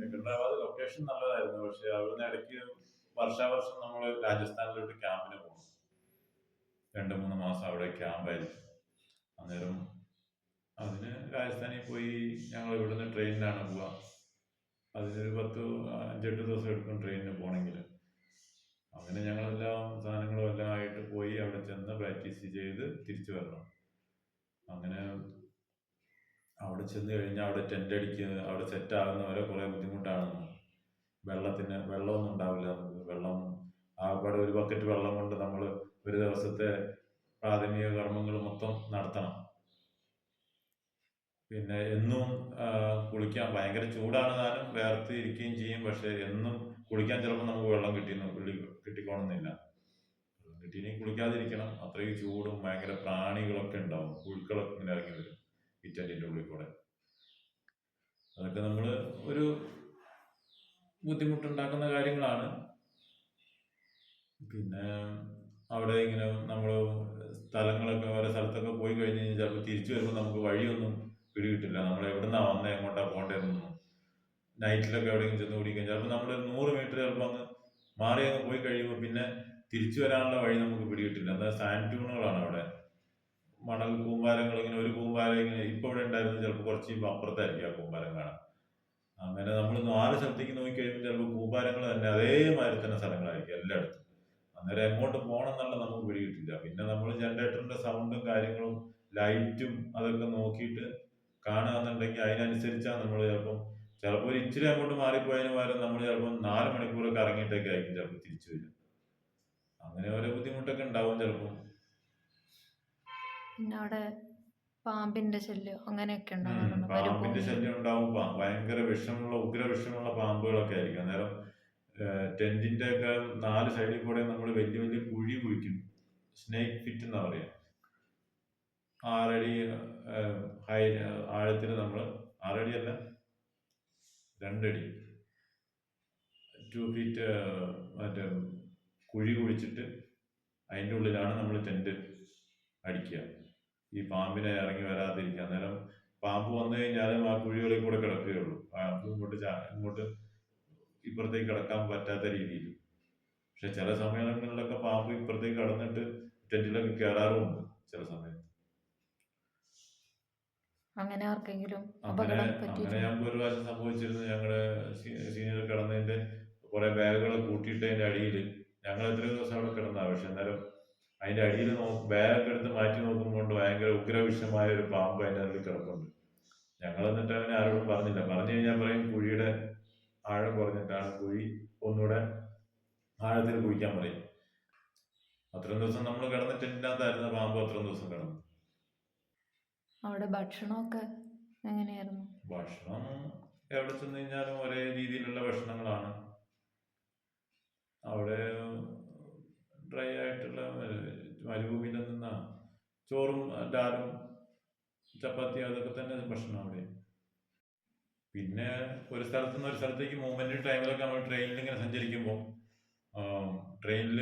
Secunderabad location നല്ലതായിരുന്നു. പക്ഷെ അവിടുന്ന് ഇടയ്ക്ക് വർഷാവർഷം നമ്മൾ രാജസ്ഥാനിലോട്ട് ക്യാമ്പിന് പോകും രണ്ട് മൂന്ന് മാസം അവിടെ ക്യാമ്പായിരിക്കും അന്നേരം അതിന് രാജസ്ഥാനിൽ പോയി ഞങ്ങൾ ഇവിടുന്ന് ട്രെയിനിലാണ് പോവുക അതിനൊരു പത്ത് അഞ്ചെട്ട് ദിവസം എടുക്കും ട്രെയിനിന് പോകണമെങ്കിൽ അങ്ങനെ ഞങ്ങളെല്ലാം സാധനങ്ങളും എല്ലാം ആയിട്ട് പോയി അവിടെ ചെന്ന് പ്രാക്ടീസ് ചെയ്ത് തിരിച്ചു വരണം. അങ്ങനെ അവിടെ ചെന്ന് കഴിഞ്ഞാൽ അവിടെ ടെന്റ് അടിക്കുക അവിടെ സെറ്റ് ആകുന്നവരെ കുറേ ബുദ്ധിമുട്ടാണ്. വെള്ളത്തിന് വെള്ളമൊന്നും ഉണ്ടാവില്ല. വെള്ളം ആകപ്പാടെ ഒരു ബക്കറ്റ് വെള്ളം കൊണ്ട് നമ്മൾ ഒരു ദിവസത്തെ പ്രാഥമിക കർമ്മങ്ങൾ മൊത്തം നടത്തണം. പിന്നെ എന്നും കുളിക്കാൻ ഭയങ്കര ചൂടാണ് താനും. വേർത്ത് ഇരിക്കുകയും ചെയ്യും. പക്ഷെ എന്നും കുളിക്കാൻ ചിലപ്പോൾ നമുക്ക് വെള്ളം കിട്ടിയെന്ന് കിട്ടി കിട്ടിക്കോണമെന്നില്ല വെള്ളം കിട്ടിയെങ്കിൽ കുളിക്കാതിരിക്കണം. അത്രയും ചൂടും ഭയങ്കര പ്രാണികളൊക്കെ ഉണ്ടാവും. പുഴുക്കളൊക്കെ ഇങ്ങനെ ഇറങ്ങി വരും. കിച്ചണിന്റെ ഉള്ളിൽ കൂടെ അതൊക്കെ നമ്മൾ ഒരു ബുദ്ധിമുട്ടുണ്ടാക്കുന്ന കാര്യങ്ങളാണ്. പിന്നെ അവിടെ ഇങ്ങനെ നമ്മൾ സ്ഥലങ്ങളൊക്കെ ഓരോ സ്ഥലത്തൊക്കെ പോയി കഴിഞ്ഞ് കഴിഞ്ഞാൽ ചിലപ്പോൾ തിരിച്ചു വരുമ്പോൾ നമുക്ക് വഴിയൊന്നും പിടികിട്ടില്ല. നമ്മൾ എവിടുന്നാ വന്നേ എങ്ങോട്ടാ പോകേണ്ടതെന്നൊന്നും നൈറ്റിലൊക്കെ എവിടെയെങ്കിലും ചെന്ന് കുടിക്കാൻ ചിലപ്പോൾ നമ്മൾ നൂറ് മീറ്റർ ചിലപ്പോൾ അങ്ങ് മാറി അങ്ങ് പോയി കഴിയുമ്പോൾ പിന്നെ തിരിച്ചു വരാനുള്ള വഴി നമുക്ക് പിടികിട്ടില്ല. എന്താ സാൻഡ് ട്യൂണുകളാണ് അവിടെ. മണൽ കൂമ്പാരങ്ങൾ ഇങ്ങനെ ഒരു കൂമ്പാരം ഇങ്ങനെ ഇപ്പൊ ഇവിടെ ഉണ്ടായിരുന്നത് ചിലപ്പോൾ കുറച്ച് അപ്പുറത്തായിരിക്കും ആ കൂമ്പാരം കാണാൻ. അങ്ങനെ നമ്മൾ നാല് സ്ഥലത്തേക്ക് നോക്കി കഴിയുമ്പോൾ ചിലപ്പോൾ കൂമ്പാരങ്ങൾ തന്നെ അതേമാതിരി തന്നെ സ്ഥലങ്ങളായിരിക്കും എല്ലായിടത്തും. അന്നേരം എങ്ങോട്ട് പോകണം എന്നുള്ള നമുക്ക് പിടികിട്ടില്ല. പിന്നെ നമ്മൾ ജനറേറ്ററിന്റെ സൗണ്ടും കാര്യങ്ങളും ലൈറ്റും അതൊക്കെ നോക്കിയിട്ട് കാണുകയെന്നുണ്ടെങ്കിൽ അതിനനുസരിച്ചാണ് നമ്മൾ ചിലപ്പം ചിലപ്പോൾ ഒരു ഇച്ചിരി അങ്ങോട്ട് മാറിപ്പോയതിന് പകരം നമ്മൾ ചിലപ്പോൾ നാല് മണിക്കൂറൊക്കെ ഇറങ്ങിയിട്ടൊക്കെ ആയിരിക്കും ചിലപ്പോൾ തിരിച്ചു വരും അങ്ങനെ ഓരോ ബുദ്ധിമുട്ടൊക്കെ ഉണ്ടാവും ചിലപ്പോൾ പിന്നെ അവിടെ പാമ്പിന്റെ ശല്യം അങ്ങനെയൊക്കെ ഉണ്ടാവാറുണ്ട് പാമ്പിന്റെ ശല്യം ഉണ്ടാവും. ഭയങ്കര വിഷമുള്ള ഉഗ്ര വിഷമുള്ള പാമ്പുകളൊക്കെ ആയിരിക്കും. അന്നേരം ടെന്റിന്റെ ഒക്കെ നാല് സൈഡിൽ കൂടെ നമ്മൾ വലിയ വലിയ കുഴി കുഴിക്കും. സ്നേക്ക് ഫിറ്റ് എന്നാ പറയാ. ആറടി ഹൈ ആഴത്തിൽ നമ്മൾ ആറടി അല്ല രണ്ടടി. ടു ഫീറ്റ് മറ്റേ കുഴി കുഴിച്ചിട്ട് അതിന്റെ ഉള്ളിലാണ് നമ്മൾ ടെന്റ് അടിക്കുക. ഈ പാമ്പിനെ ഇറങ്ങി വരാതിരിക്കുക അന്നേരം പാമ്പ് വന്നു കഴിഞ്ഞാലും ആ കുഴികളിൽ കൂടെ കിടക്കുകയുള്ളൂ പാമ്പ് ഇങ്ങോട്ട് ഇങ്ങോട്ട് ഇപ്പുറത്തേക്ക് കിടക്കാൻ പറ്റാത്ത രീതിയിൽ. പക്ഷെ ചില സമയങ്ങളിലൊക്കെ പാമ്പ് ഇപ്പുറത്തേക്ക് കടന്നിട്ട് ടെന്റിലൊക്കെ കയറാറുമുണ്ട് ചില സമയത്ത്. അങ്ങനെ ആർക്കെങ്കിലും അങ്ങനെ അങ്ങനെ ഞാൻ ഞങ്ങൾക്ക് ഒരു പ്രാവശ്യം സംഭവിച്ചിരുന്നു. ഞങ്ങളുടെ സീനിയർ കിടന്നതിന്റെ കുറെ ബാഗുകൾ കൂട്ടിയിട്ടതിന്റെ അടിയിൽ ഞങ്ങൾ എത്രയോ ദിവസം അവിടെ കിടന്നാ പക്ഷെ എന്നാലും അതിന്റെ അടിയിൽ ബാഗ് എടുത്ത് മാറ്റി നോക്കുമ്പോൾ ഭയങ്കര ഉഗ്രവിഷമായ ഒരു പാമ്പ് അതിന്റെ അതിൽ കിടപ്പുണ്ട്. ഞങ്ങൾ എന്നിട്ട് അവനെ ആരോടും പറഞ്ഞില്ല. പറഞ്ഞു കഴിഞ്ഞാൽ പറയും കുഴിയുടെ ആഴം കുറഞ്ഞിട്ടാണ് കുഴി ഒന്നുകൂടെ ആഴത്തിൽ കുഴിക്കാൻ പറയും. അത്രയും ദിവസം നമ്മൾ കിടന്ന ടെന്റിനകത്തായിരുന്നു പാമ്പ് അത്രയും ദിവസം കിടന്നു അവിടെ ഭക്ഷണമൊക്കെ എങ്ങനെയായിരുന്നു? ഭക്ഷണം എവിടെ ചെന്ന് കഴിഞ്ഞാലും ഒരേ രീതിയിലുള്ള ഭക്ഷണങ്ങളാണ്. അവിടെ ഡ്രൈ ആയിട്ടുള്ള മരുഭൂമിയിൽ നിന്ന ചോറും ഡാലും ചപ്പാത്തിയും അതൊക്കെ തന്നെ ഭക്ഷണം അവിടെ. പിന്നെ ഒരു സ്ഥലത്തു നിന്ന് ഒരു സ്ഥലത്തേക്ക് മൂവ്മെന്റ് ടൈമിലൊക്കെ നമ്മൾ ട്രെയിനിൽ ഇങ്ങനെ സഞ്ചരിക്കുമ്പോൾ ട്രെയിനിൽ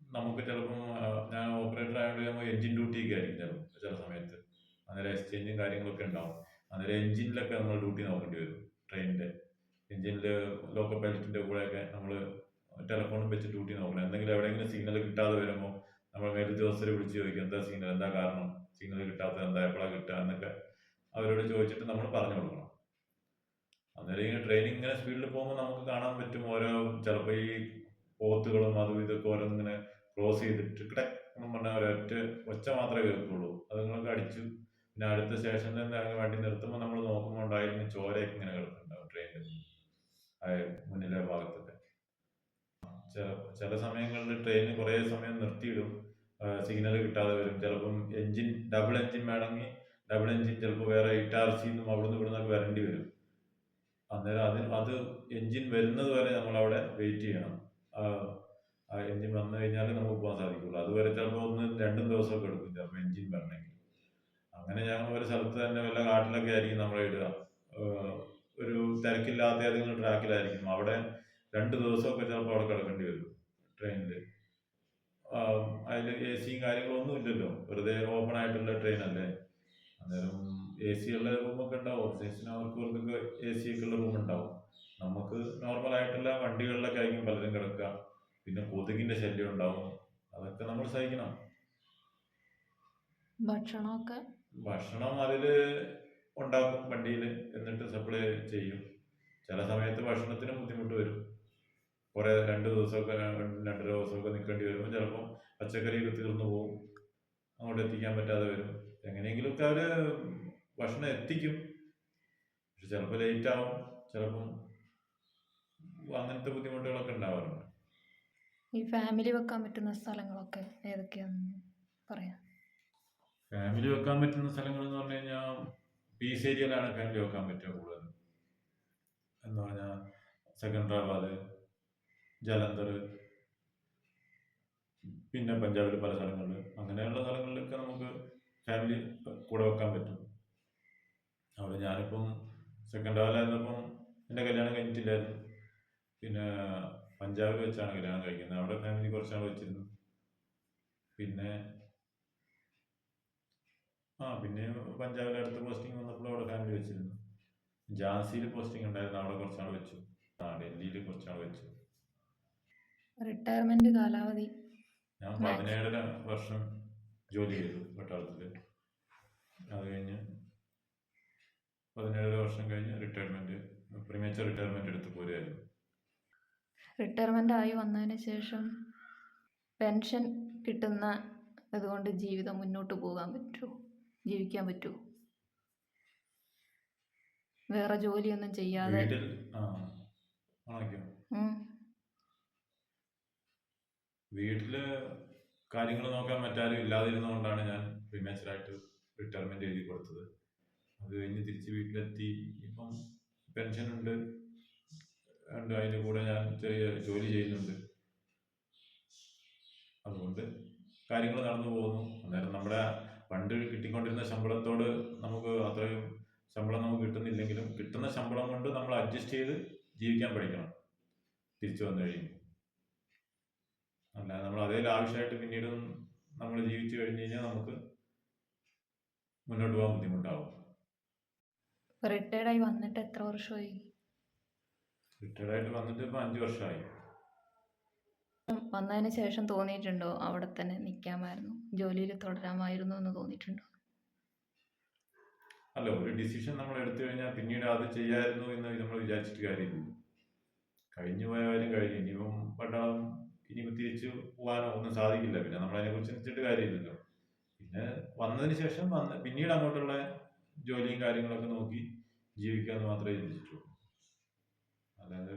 നമുക്ക് ചിലപ്പം ഞാൻ ഓപ്പറേറ്റർ ആയതുകൊണ്ട് നമ്മൾ എഞ്ചിൻ ഡ്യൂട്ടിയൊക്കെ ആയിരിക്കും ചിലപ്പോൾ ചില സമയത്ത്. അന്നേരം എക്സ്ചേഞ്ചും കാര്യങ്ങളൊക്കെ ഉണ്ടാവും. അന്നേരം എഞ്ചിനിലൊക്കെ നമ്മൾ ഡ്യൂട്ടി നോക്കേണ്ടി വരും ട്രെയിനിന്റെ എഞ്ചിനിൽ ലോക്കൽ പൈലറ്റിന്റെ കൂടെയൊക്കെ നമ്മൾ ടെലിഫോണും വെച്ച് ഡ്യൂട്ടി നോക്കണം. എന്തെങ്കിലും എവിടെയെങ്കിലും സിഗ്നൽ കിട്ടാതെ വരുമ്പോൾ നമ്മൾ മേലുദ്യോഗസ്ഥരെ വിളിച്ച് ചോദിക്കും എന്താ സിഗ്നൽ എന്താ കാരണം? സിഗ്നൽ കിട്ടാത്തത് എന്താ? എപ്പോഴാണ് കിട്ടുക? എന്നൊക്കെ അവരോട് ചോദിച്ചിട്ട് നമ്മൾ പറഞ്ഞു കൊടുക്കണം. അന്നേരം ഇങ്ങനെ ട്രെയിനിങ് ഇങ്ങനെ സ്പീഡിൽ പോകുമ്പോൾ നമുക്ക് കാണാൻ പറ്റും ഓരോ ചിലപ്പോൾ ഈ പോത്തുകളും അതും ഇതൊക്കെ ഓരോന്നിങ്ങനെ ക്രോസ് ചെയ്തിട്ട് കിടക്ക് എന്ന് പറഞ്ഞാൽ ഒരൊറ്റ ഒച്ച മാത്രമേ കേൾക്കുള്ളൂ. അത് നിങ്ങൾക്ക് അടിച്ചു. പിന്നെ അടുത്ത സ്റ്റേഷനിൽ നിന്ന് വണ്ടി നിർത്തുമ്പോൾ നമ്മൾ നോക്കുമ്പോൾ ഉണ്ടായിരുന്നു ചോരയൊക്കെ ഇങ്ങനെ കിടക്കുന്നുണ്ടാവും ട്രെയിനിൽ മുന്നിലെ ഭാഗത്തൊക്കെ ചില സമയങ്ങളിൽ ട്രെയിൻ കുറേ സമയം നിർത്തിയിടും. സിഗ്നൽ കിട്ടാതെ വരും. ചിലപ്പം എഞ്ചിൻ ഡബിൾ എഞ്ചിൻ വേണമെങ്കിൽ ഡബിൾ എഞ്ചിൻ ചിലപ്പോൾ വേറെ ഇറ്റാർച്ചി നിന്നും അവിടുന്ന് ഇവിടുന്നൊക്കെ വരേണ്ടി വരും. അന്നേരം അതിന് അത് എഞ്ചിൻ വരുന്നത് വരെ നമ്മൾ അവിടെ വെയിറ്റ് ചെയ്യണം എഞ്ചിൻ വന്നു കഴിഞ്ഞാൽ നമുക്ക് പോകാൻ സാധിക്കുള്ളൂ. അതുവരെ ചിലപ്പോൾ ഒന്ന് രണ്ടും ദിവസമൊക്കെ എടുക്കും ചിലപ്പോൾ എഞ്ചിൻ വരണമെങ്കിൽ. അങ്ങനെ ഞങ്ങൾ ഒരു സ്ഥലത്ത് തന്നെ വല്ല കാട്ടിലൊക്കെ ആയിരിക്കും നമ്മളെ ഇടുക. ഒരു തിരക്കില്ലാത്ത ഏതെങ്കിലും ട്രാക്കിലായിരിക്കും അവിടെ രണ്ട് ദിവസമൊക്കെ ചിലപ്പോൾ അവിടെ കിടക്കേണ്ടി വരും ട്രെയിനിൽ അതിൽ എ സിയും കാര്യങ്ങളൊന്നും ഇല്ലല്ലോ. വെറുതെ ഓപ്പൺ ആയിട്ടുള്ള ട്രെയിൻ അല്ലേ? അന്നേരം എ സി ഉള്ള റൂമൊക്കെ ഉണ്ടാവും. ഓഫീസിന് അവർക്ക് ഇവർക്കൊക്കെ എ സി ഒക്കെ ഉള്ള റൂം ഉണ്ടാവും. നമുക്ക് നോർമൽ ആയിട്ടുള്ള വണ്ടികളിലൊക്കെ ആയിരിക്കും പലരും കിടക്കുക. പിന്നെ കൊതുകിന്റെ ശല്യം ഉണ്ടാവും. അതൊക്കെ നമ്മൾ സഹിക്കണം. ഭക്ഷണമൊക്കെ? ഭക്ഷണം അതിൽ ഉണ്ടാക്കും വണ്ടിയിൽ എന്നിട്ട് സപ്ലൈ ചെയ്യും. ചില സമയത്ത് ഭക്ഷണത്തിന് ബുദ്ധിമുട്ട് വരും. കുറേ രണ്ട് ദിവസമൊക്കെ രണ്ടര ദിവസമൊക്കെ നിൽക്കേണ്ടി വരുമ്പോൾ ചിലപ്പോൾ പച്ചക്കറിയൊക്കെ തീർന്നു പോകും. അങ്ങോട്ട് എത്തിക്കാൻ പറ്റാതെ വരും. എങ്ങനെയെങ്കിലുമൊക്കെ അവർ ഭക്ഷണം എത്തിക്കും. പക്ഷെ ചിലപ്പോൾ ലേറ്റ് ആവും. ചിലപ്പം അങ്ങനത്തെ ബുദ്ധിമുട്ടുകളൊക്കെ ഉണ്ടാവാറുണ്ട്. ഈ ഫാമിലി വെക്കാൻ പറ്റുന്ന സ്ഥലങ്ങളൊക്കെ ഏതൊക്കെയാണെന്ന് പറയാം. ഫാമിലി വെക്കാൻ പറ്റുന്ന സ്ഥലങ്ങൾ എന്ന് പറഞ്ഞു കഴിഞ്ഞാൽ പീസ് ഏരിയയിലാണ് ഫാമിലി വെക്കാൻ പറ്റുക കൂടുതൽ എന്ന് പറഞ്ഞാൽ സെക്കൻഡറാബാദ് ജലന്ധർ പിന്നെ പഞ്ചാബിൽ പല സ്ഥലങ്ങളിൽ അങ്ങനെയുള്ള സ്ഥലങ്ങളിലൊക്കെ നമുക്ക് ഫാമിലി കൂടെ വെക്കാൻ പറ്റും. അവിടെ ഞാനിപ്പം സെക്കൻഡ് സെക്കൻഡറാബാദിലായിരുന്നപ്പം എന്റെ കല്യാണം കഴിഞ്ഞിട്ടില്ലായിരുന്നു. പിന്നെ പഞ്ചാബിൽ വെച്ചാണ് കല്യാണം കഴിക്കുന്നത്. അവിടെ ഫാമിലി കുറച്ചാൾ വെച്ചിരുന്നു. പിന്നെ ആ പിന്നെ പഞ്ചാബിലെ അടുത്ത പോസ്റ്റിംഗ് വന്നപ്പോൾ അവിടെ ഫാമിലി വെച്ചിരുന്നു. ഝാൻസിയിൽ പോസ്റ്റിംഗ് ഉണ്ടായിരുന്നു. അവിടെ കുറച്ചാൾ വെച്ചു. ആ ഡൽഹിയിൽ കുറച്ചാൾ വെച്ചു. റിട്ടയർമെന്റ് കാലാവധി. ഞാൻ. പതിനേഴര വർഷം ജോലി ചെയ്തു പട്ടാളത്തിൽ അത് കഴിഞ്ഞ് പതിനേഴര വർഷം കഴിഞ്ഞ് റിട്ടയർമെന്റ് പ്രിമേച്ചർ റിട്ടയർമെന്റ് എടുത്ത് പോരുമായിരുന്നു റിട്ടയർമെന്റ് ആയി വന്നതിന് ശേഷം പെൻഷൻ കിട്ടുന്ന അതുകൊണ്ട് ജീവിതം മുന്നോട്ട് പോകാൻ പറ്റുമോ? ജീവിക്കാൻ പറ്റുമോ? വേറെ ജോലിയൊന്നും ചെയ്യാതെ വീട്ടിൽ ആ ആണോ. വീട്ടിൽ കാര്യങ്ങൾ നോക്കാൻ മറ്റാരും ഇല്ലാതിരുന്നതുകൊണ്ടാണ് ഞാൻ ആയിട്ട് റിട്ടയർമെന്റ് എഴുതി കൊടുത്തത്. അത് കഴിഞ്ഞ് തിരിച്ച് വീട്ടിലെത്തി. ഇപ്പം പെൻഷൻ ഉണ്ട്. ഉണ്ട്. അതിന്റെ കൂടെ ഞാൻ ചെറിയ ജോലി ചെയ്യുന്നുണ്ട്. അതുകൊണ്ട് കാര്യങ്ങൾ നടന്നു പോകുന്നു. അന്നേരം നമ്മുടെ പണ്ട് കിട്ടിക്കൊണ്ടിരുന്ന ശമ്പളത്തോട് നമുക്ക് അത്രയും ശമ്പളം നമുക്ക് കിട്ടുന്നില്ലെങ്കിലും കിട്ടുന്ന ശമ്പളം കൊണ്ട് നമ്മൾ അഡ്ജസ്റ്റ് ചെയ്ത് ജീവിക്കാൻ പഠിക്കണം. തിരിച്ചു വന്നു കഴിയുമ്പോൾ. അല്ലാതെ നമ്മൾ അതേ ആവശ്യമായിട്ട് പിന്നീട് നമ്മൾ ജീവിച്ചു കഴിഞ്ഞു കഴിഞ്ഞാൽ നമുക്ക് മുന്നോട്ട് പോകാൻ ബുദ്ധിമുട്ടാവും. റിട്ടയർഡായി വന്നിട്ട് എത്ര വർഷമായി? റിട്ടയർഡായിട്ട് വന്നിട്ട് ഇപ്പം അഞ്ച് വർഷമായി. വന്നതിന് ശേഷം തോന്നിയിട്ടുണ്ടോ അവിടെ തന്നെ നിൽക്കാമായിരുന്നു ജോലിയിൽ തുടരാമായിരുന്നു എന്ന് തോന്നിയിട്ടുണ്ടോ? അല്ല ഒരു ഡിസിഷൻ നമ്മൾ എടുത്തു കഴിഞ്ഞാൽ പിന്നീട് അത് ചെയ്യായിരുന്നു എന്ന് നമ്മൾ വിചാരിച്ചിട്ട് കാര്യമില്ല. കഴിഞ്ഞു പോയ കാര്യം കഴിഞ്ഞു ഇനിയിപ്പം പട്ടാളം ഇനിയിപ്പോൾ തിരിച്ചു പോകാനോ ഒന്നും സാധിക്കില്ല. പിന്നെ നമ്മൾ അതിനെക്കുറിച്ച് ചിന്തിച്ചിട്ട് കാര്യമില്ലല്ലോ. പിന്നെ വന്നതിന് ശേഷം വന്ന് പിന്നീട് അങ്ങോട്ടുള്ള ജോലിയും കാര്യങ്ങളൊക്കെ നോക്കി ജീവിക്കാന്ന് മാത്രമേ ചിന്തിച്ചിട്ടുള്ളൂ. അല്ലാതെ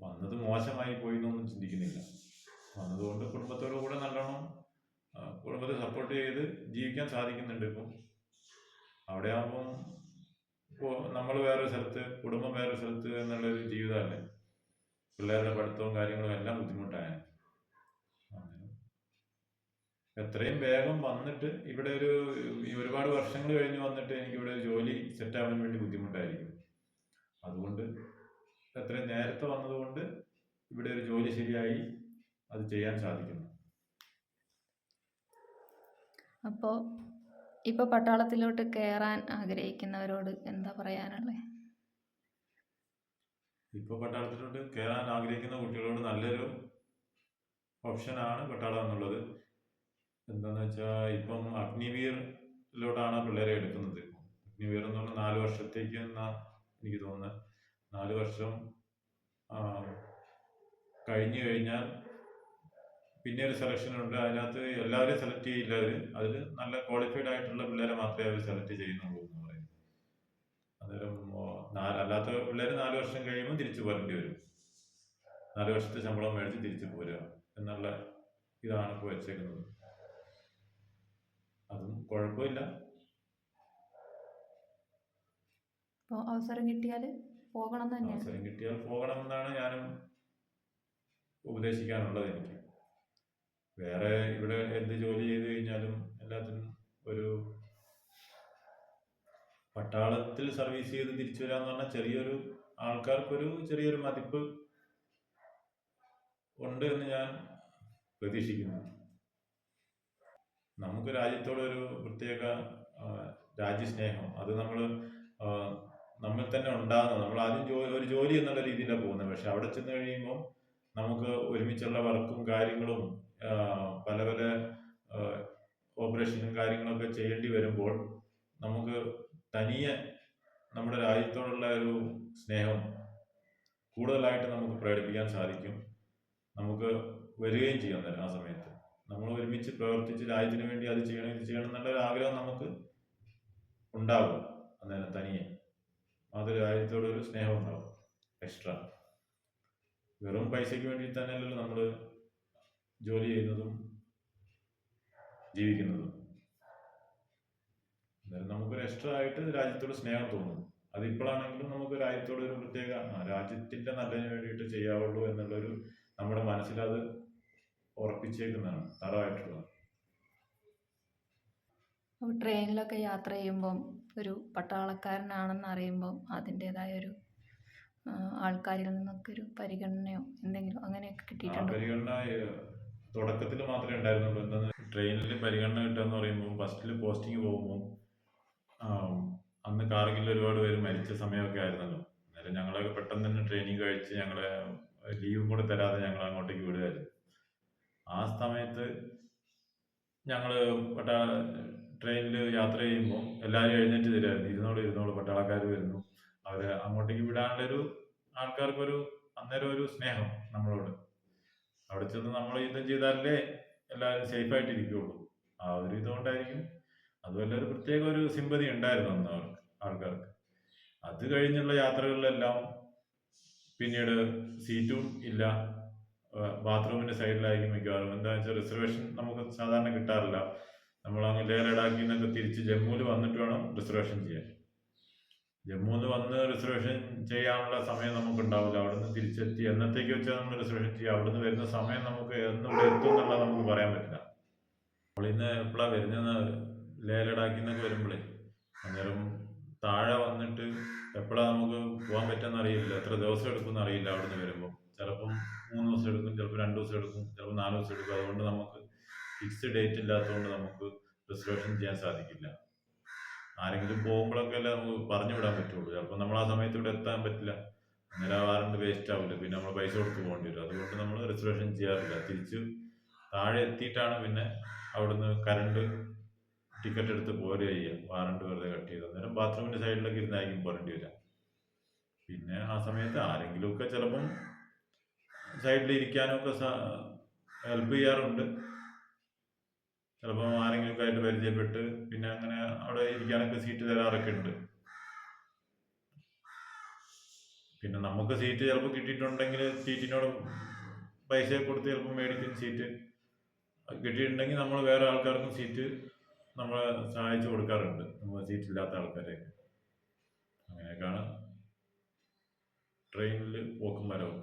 വന്നത് മോശമായി പോയി എന്നൊന്നും ചിന്തിക്കുന്നില്ല. വന്നതുകൊണ്ട് കുടുംബത്തോടു കൂടെ നല്ലോണം കുടുംബത്തെ സപ്പോർട്ട് ചെയ്ത് ജീവിക്കാൻ സാധിക്കുന്നുണ്ട് ഇപ്പം. അവിടെ ആകുമ്പം ഇപ്പോൾ നമ്മൾ വേറെ സ്ഥലത്ത് കുടുംബം വേറെ സ്ഥലത്ത് എന്നുള്ളൊരു ജീവിതമല്ലേ? പിള്ളേരുടെ പഠിത്തവും കാര്യങ്ങളും എല്ലാം ബുദ്ധിമുട്ടായ എത്രയും വേഗം വന്നിട്ട് ഇവിടെ ഒരു ഒരുപാട് വർഷങ്ങൾ കഴിഞ്ഞ് വന്നിട്ട് എനിക്ക് ഇവിടെ ജോലി സെറ്റ് ആവാൻ വേണ്ടി ബുദ്ധിമുട്ടായിരിക്കും. അതുകൊണ്ട് എത്രയും നേരത്തെ വന്നതുകൊണ്ട് ഇവിടെ ഒരു ജോലി ശരിയായി അത് ചെയ്യാൻ സാധിക്കുന്നു. അപ്പോൾ ഇപ്പോൾ പട്ടാളത്തിലോട്ട് കയറാൻ ആഗ്രഹിക്കുന്നവരോട് എന്താ പറയാനുള്ളത് ഇപ്പോൾ പട്ടാളത്തിലോട്ട് കയറാൻ ആഗ്രഹിക്കുന്ന കുട്ടികളോട് നല്ലൊരു ഓപ്ഷനാണ് പട്ടാളം എന്നുള്ളത്. എന്താണെന്ന് വെച്ചാൽ ഇപ്പം അഗ്നിവീറിലോട്ടാണ് പിള്ളേരെ എടുക്കുന്നത് അഗ്നിവീർ എന്ന് പറഞ്ഞാൽ നാല് വർഷത്തേക്ക് എന്നാ എനിക്ക് തോന്നുന്നത് നാല് വർഷം കഴിഞ്ഞു കഴിഞ്ഞാൽ പിന്നെ ഒരു സെലക്ഷൻ ഉണ്ട്. അതിനകത്ത് എല്ലാവരെയും സെലക്ട് ചെയ്യില്ല അവർ അതിൽ നല്ല ക്വാളിഫൈഡ് ആയിട്ടുള്ള പിള്ളേരെ മാത്രമേ അവർ സെലക്ട് ചെയ്യുന്നുള്ളൂ എന്ന് പറയും അന്നേരം ഓ, നാല് അല്ലാത്ത പിള്ളേർ നാല് വർഷം കഴിയുമ്പോൾ തിരിച്ചു പോരേണ്ടി വരും. നാല് വർഷത്തെ ശമ്പളം മേടിച്ച് തിരിച്ചു പോരുക എന്നുള്ള ഇതാണ് ഇപ്പോൾ വെച്ചേക്കുന്നത്. അതും കുഴപ്പമില്ല. അവസരം കിട്ടിയാൽ പോകണം അവസരം കിട്ടിയാൽ പോകണമെന്നാണ് ഞാനും ഉപദേശിക്കാനുള്ളത് എനിക്ക്. വേറെ ഇവിടെ എന്ത് ജോലി ചെയ്ത് കഴിഞ്ഞാലും എല്ലാത്തിനും ഒരു പട്ടാളത്തിൽ സർവീസ് ചെയ്ത് തിരിച്ചു വരാന്ന് പറഞ്ഞാൽ ചെറിയൊരു ആൾക്കാർക്കൊരു ചെറിയൊരു മതിപ്പ് ഉണ്ട് എന്ന് ഞാൻ പ്രതീക്ഷിക്കുന്നു. നമുക്ക് രാജ്യത്തോടൊരു പ്രത്യേക രാജ്യസ്നേഹം. അത് നമ്മൾ നമ്മൾ തന്നെ ഉണ്ടാകുന്നത് നമ്മൾ ആദ്യം ജോലി ഒരു ജോലി എന്നുള്ള രീതിയിലാണ് പോകുന്നത്. പക്ഷെ അവിടെ ചെന്ന് കഴിയുമ്പോൾ നമുക്ക് ഒരുമിച്ചുള്ള വർക്കും കാര്യങ്ങളും പല പല ഓപ്പറേഷനും കാര്യങ്ങളൊക്കെ ചെയ്യേണ്ടി വരുമ്പോൾ നമുക്ക് തനിയെ നമ്മുടെ രാജ്യത്തോടുള്ള ഒരു സ്നേഹം കൂടുതലായിട്ട് നമുക്ക് പ്രകടിപ്പിക്കാൻ സാധിക്കും. നമുക്ക് വരികയും ചെയ്യാൻ അന്നേരം ആ സമയത്ത്. നമ്മൾ ഒരുമിച്ച് പ്രവർത്തിച്ച് രാജ്യത്തിന് വേണ്ടി അത് ചെയ്യണം ഇത് ചെയ്യണം എന്നുള്ള ഒരു ആഗ്രഹം നമുക്ക് ഉണ്ടാകും അന്നേരം തനിയെ. അത് രാജ്യത്തോടൊരു സ്നേഹം ഉണ്ടാകും എക്സ്ട്രാ വെറും പൈസയ്ക്ക് വേണ്ടി തന്നെയല്ലല്ലോ നമ്മൾ ജോലി ചെയ്യുന്നതും ജീവിക്കുന്നതും. അന്നേരം നമുക്കൊരു എക്സ്ട്രാ ആയിട്ട് രാജ്യത്തോട് സ്നേഹം തോന്നും. അത് ഇപ്പോഴാണെങ്കിലും നമുക്ക് രാജ്യത്തോട് ഒരു പ്രത്യേക രാജ്യത്തിന്റെ നല്ലതിന് വേണ്ടിയിട്ട് ചെയ്യാവുള്ളൂ എന്നുള്ളൊരു നമ്മുടെ മനസ്സിൽ അത് ഉറപ്പിച്ചേക്കുന്നതാണ് തറവായിട്ടുള്ളത്. ട്രെയിനിലൊക്കെ യാത്ര ചെയ്യുമ്പം ഒരു പട്ടാളക്കാരനാണെന്ന് അറിയുമ്പം അതിന്റേതായ ഒരു ആൾക്കാരിൽ നിന്നൊക്കെ ഒരു പരിഗണനയോ എന്തെങ്കിലും അങ്ങനെയൊക്കെ കിട്ടിയിട്ടുണ്ട് കിട്ടിയിട്ടുണ്ടോ? പരിഗണന തുടക്കത്തിൽ മാത്രമേ ഉണ്ടായിരുന്നുള്ളൂ. എന്താ ട്രെയിനിൽ പരിഗണന കിട്ടുക എന്ന് പറയുമ്പോൾ ഫസ്റ്റിൽ പോസ്റ്റിംഗ് പോകുമ്പോൾ അന്ന് കാർഗിൽ ഒരുപാട് പേര് മരിച്ച സമയമൊക്കെ ആയിരുന്നല്ലോ. അന്നേരം ഞങ്ങളൊക്കെ പെട്ടെന്ന് തന്നെ ട്രെയിനിങ് കഴിച്ച് ഞങ്ങളെ ലീവും കൂടെ തരാതെ ഞങ്ങൾ അങ്ങോട്ടേക്ക് വിടുകയായിരുന്നു ആ സമയത്ത് ഞങ്ങൾ പട്ടാ ട്രെയിനിൽ യാത്ര ചെയ്യുമ്പോൾ എല്ലാവരും എഴുന്നേറ്റ് തരുമായിരുന്നു ഇരുന്നോളൂ ഇരുന്നോളൂ പട്ടാളക്കാർ വരുന്നു. അവരെ അങ്ങോട്ടേക്ക് വിടാനുള്ളൊരു ആൾക്കാർക്കൊരു അന്നേരം ഒരു സ്നേഹം നമ്മളോട്. അവിടെ ചെന്ന് നമ്മൾ യുദ്ധം ചെയ്താലേ എല്ലാവരും സേഫായിട്ട് ഇരിക്കുകയുള്ളൂ ആ ഒരു ഇതുകൊണ്ടായിരിക്കും അതുമല്ല ഒരു പ്രത്യേക ഒരു സിമ്പതി ഉണ്ടായിരുന്നു അന്ന് അവർക്ക് ആൾക്കാർക്ക്. അത് കഴിഞ്ഞുള്ള യാത്രകളിലെല്ലാം പിന്നീട് സീറ്റും ഇല്ല. ബാത്റൂമിന്റെ സൈഡിലായിരിക്കും മിക്കവാറും. എന്താ വെച്ചാൽ റിസർവേഷൻ നമുക്ക് സാധാരണ കിട്ടാറില്ല. നമ്മൾ അങ്ങ് ലേ ലഡാക്കിൽ നിന്നൊക്കെ തിരിച്ച് ജമ്മുവിൽ വന്നിട്ട് വേണം റിസർവേഷൻ ചെയ്യാൻ. ജമ്മുന്ന് വന്ന് റിസർവേഷൻ ചെയ്യാനുള്ള സമയം നമുക്ക് ഉണ്ടാവില്ല അവിടുന്ന് തിരിച്ചെത്തി എന്നത്തേക്ക് വെച്ചാൽ നമ്മൾ റിസർവേഷൻ ചെയ്യുക അവിടുന്ന് വരുന്ന സമയം നമുക്ക് എന്നിവിടെ എത്തും എന്നുള്ളത് നമുക്ക് പറയാൻ പറ്റില്ല. നമ്മളിന്ന് എപ്പോഴാണ് വരുന്നത് ലേ ലഡാക്കിന്നൊക്കെ വരുമ്പോഴേ അന്നേരം താഴെ വന്നിട്ട് എപ്പോഴാണ് നമുക്ക് പോകാൻ പറ്റുമെന്ന് അറിയില്ല എത്ര ദിവസം എടുക്കുമെന്ന് അറിയില്ല അവിടുന്ന് വരുമ്പോൾ ചിലപ്പം മൂന്ന് ദിവസം എടുക്കും ചിലപ്പോൾ രണ്ട് ദിവസം എടുക്കും ചിലപ്പോൾ നാല് ദിവസം എടുക്കും. അതുകൊണ്ട് നമുക്ക് ഫിക്സ്ഡ് ഡേറ്റ് ഇല്ലാത്തതുകൊണ്ട് നമുക്ക് റിസർവേഷൻ ചെയ്യാൻ സാധിക്കില്ല. ആരെങ്കിലും പോകുമ്പോഴൊക്കെ അല്ലേ നമുക്ക് പറഞ്ഞു വിടാൻ പറ്റുള്ളൂ. ചിലപ്പോൾ നമ്മൾ ആ സമയത്ത് ഇവിടെ എത്താൻ പറ്റില്ല. അന്നേരം വാറണ്ട് വേസ്റ്റ് ആവില്ല പിന്നെ നമ്മൾ പൈസ കൊടുത്ത് പോകേണ്ടി വരും. അതുകൊണ്ട് നമ്മൾ റിസർവേഷൻ ചെയ്യാറില്ല. തിരിച്ച് താഴെ എത്തിയിട്ടാണ് പിന്നെ അവിടുന്ന് കറണ്ട് ടിക്കറ്റ് എടുത്ത് പോരുക ചെയ്യുക. വാറണ്ട് വെറുതെ കട്ട് ചെയ്ത് അന്നേരം ബാത്റൂമിന്റെ സൈഡിലൊക്കെ ഇരുന്നായിരിക്കും പോരേണ്ടി വരിക. പിന്നെ ആ സമയത്ത് ആരെങ്കിലുമൊക്കെ ചിലപ്പം സൈഡിൽ ഇരിക്കാനൊക്കെ ഹെൽപ്പ് ചെയ്യാറുണ്ട്. ചിലപ്പോൾ ആരെങ്കിലുമൊക്കെ ആയിട്ട് പരിചയപ്പെട്ട് പിന്നെ അങ്ങനെ അവിടെ ഇരിക്കാനൊക്കെ സീറ്റ് തരാറൊക്കെ ഉണ്ട്. പിന്നെ നമുക്ക് സീറ്റ് ചിലപ്പോൾ കിട്ടിയിട്ടുണ്ടെങ്കിൽ സീറ്റിനോട് പൈസ കൊടുത്ത് ചിലപ്പോൾ മേടിക്കും സീറ്റ് കിട്ടിയിട്ടുണ്ടെങ്കിൽ നമ്മൾ വേറെ ആൾക്കാർക്കും സീറ്റ് നമ്മളെ സഹായിച്ചു കൊടുക്കാറുണ്ട്. നമ്മൾ സീറ്റ് ഇല്ലാത്ത ആൾക്കാരെയൊക്കെ. അങ്ങനെയൊക്കെയാണ് ട്രെയിനിൽ പോക്കും വരവും.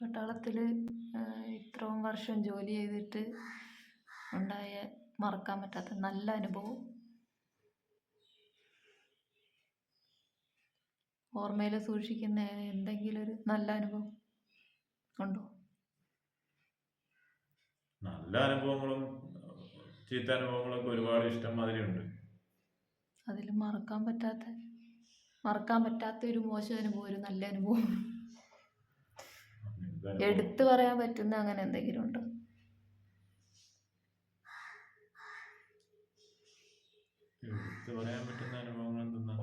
പട്ടാളത്തിൽ ഇത്രയും വർഷം ജോലി ചെയ്തിട്ട് ഉണ്ടായ മറക്കാൻ പറ്റാത്ത നല്ല അനുഭവം. ഓർമ്മയിൽ സൂക്ഷിക്കുന്ന എന്തെങ്കിലും ഒരു നല്ല അനുഭവം ഉണ്ടോ? നല്ല അനുഭവങ്ങളും ചീത്ത അനുഭവങ്ങളൊക്കെ ഒരുപാട് ഇഷ്ടം മാതിരിയുണ്ട്. അതിൽ മറക്കാൻ പറ്റാത്ത മറക്കാൻ പറ്റാത്ത ഒരു മോശം അനുഭവം ഒരു നല്ല അനുഭവം. എടുത്തു പറയാൻ പറ്റുന്ന അങ്ങനെ എന്തെങ്കിലും ഉണ്ടോ? എടുത്തു പറയാൻ പറ്റുന്ന അനുഭവങ്ങൾ എന്തെന്നാ?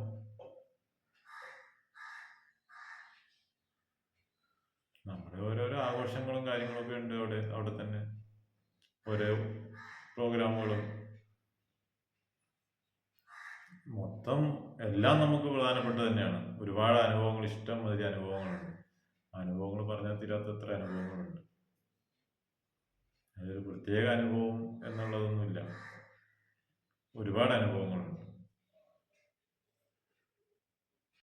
നമ്മുടെ ഓരോരോ ആഘോഷങ്ങളും കാര്യങ്ങളൊക്കെ ഉണ്ട് അവിടെ അവിടെ തന്നെ. ഓരോ പ്രോഗ്രാമുകളും. മൊത്തം എല്ലാം നമുക്ക് പ്രധാനപ്പെട്ട തന്നെയാണ്. ഒരുപാട് അനുഭവങ്ങൾ ഇഷ്ടം മാതിരി അനുഭവങ്ങളുണ്ട്. അനുഭവങ്ങൾ പറഞ്ഞാൽ തീരാത്തത്ര അനുഭവങ്ങളുണ്ട്. അതൊരു പ്രത്യേക അനുഭവം എന്നുള്ളതൊന്നുമില്ല. ഒരുപാട് അനുഭവങ്ങളുണ്ട്.